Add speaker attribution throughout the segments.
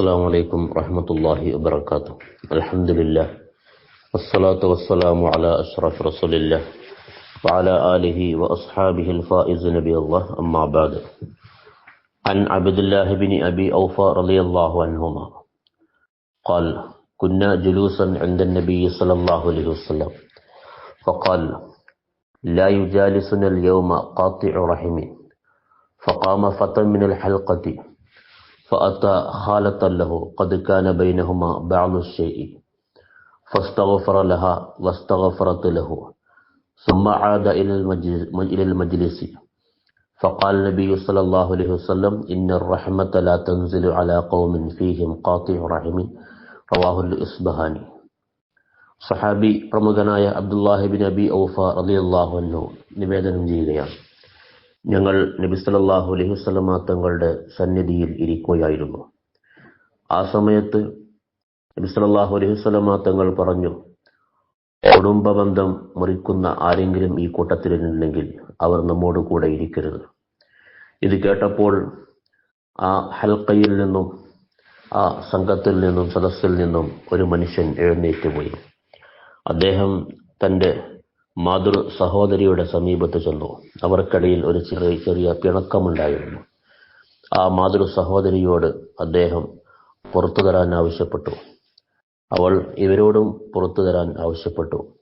Speaker 1: السلام عليكم ورحمة الله وبركاته. الحمد لله. والصلاة والسلام على أشرف رسول الله وعلى آله وأصحابه الفائز نبي الله. أما بعد. عن عبد الله بن أبي أوفى رضي الله عنهما قال كنا جلوسا عند النبي صلى الله عليه وسلم. فقال لا يجالسنا اليوم قاطع رحم. فقام فتى من الحلقة فأتى خالة له قد كان بينهما بعض الشيء فاستغفر لها واستغفرت له ثم عاد إلى المجلس, إلى المجلس فقال النبي صلى الله عليه وسلم إن الرحمة لا تنزل على قوم فيهم قاطع رحم رواه الإصبهاني സഹാബി പ്രമുഖനായ അബ്ദുല്ലാഹിബിൻ അബി ഔഫ റളിയല്ലാഹു അൻഹു നിവേദനം ചെയ്യുകയാണ് ഞങ്ങൾ നബി സല്ലല്ലാഹു അലൈഹി വസല്ലമ തങ്ങളുടെ സന്നിധിയിൽ ഇരിക്കുകയായിരുന്നു. ആ സമയത്ത് നബി സല്ലല്ലാഹു അലൈഹി വസല്ലമ തങ്ങൾ പറഞ്ഞു കുടുംബ ബന്ധം മുറിക്കുന്ന ആരെങ്കിലും ഈ കൂട്ടത്തിലുണ്ടെങ്കിൽ അവർ നമ്മോട് കൂടെ ഇരിക്കരുത്. ഇത് കേട്ടപ്പോൾ ആ ഹൽക്കയിൽ നിന്നും ആ സംഘത്തിൽ നിന്നും സദസ്സിൽ നിന്നും ഒരു മനുഷ്യൻ എഴുന്നേറ്റ് പോയി. അദ്ദേഹം തന്റെ മാതൃ സഹോദരിയുടെ സമീപത്ത് ചെന്നു. അവർക്കിടയിൽ ഒരു ചെറിയ ചെറിയ പിണക്കമുണ്ടായിരുന്നു. ആ മാതൃ സഹോദരിയോട് അദ്ദേഹം പുറത്തു തരാൻ ആവശ്യപ്പെട്ടു. അവൾ ഇവരോടും പുറത്തു തരാൻ ആവശ്യപ്പെട്ടു.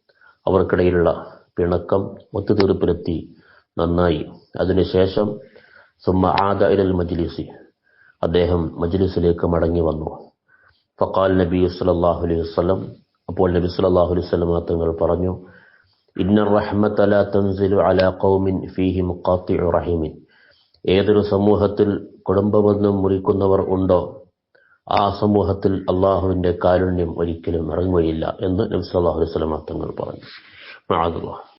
Speaker 1: അവർക്കിടയിലുള്ള പിണക്കം ഒത്തുതീർപ്പിലെത്തി നന്നായി. അതിനുശേഷം സുമ ആദ ഇലൽ മജ്ലിസി. അദ്ദേഹം മജ്ലിസിലേക്ക് മടങ്ങി വന്നു. ഫക്കാൽ നബി സല്ലല്ലാഹു അലൈഹി വസല്ലം. അപ്പോൾ നബി സല്ലല്ലാഹു അലൈഹി വസല്ലം തങ്ങൾ പറഞ്ഞു ഇന്ന റഹ്മത ലാ തൻസിലു അലാ ഖൗമിൻ ഫീഹിം മുഖാത്തിഉ റഹീമിൻ. ഏതൊരു സമൂഹത്തിൽ കുടുംബബന്ധം മുറിക്കുന്നവർ ഉണ്ടോ? ആ സമൂഹത്തിൽ അള്ളാഹുവിന്റെ കാരുണ്യം ഒരിക്കലും ഇറങ്ങുകയില്ല എന്ന് നബി സല്ലല്ലാഹു അലൈഹി വസല്ലം തങ്ങൾ പറഞ്ഞു. മഅദുല്ലാഹ്.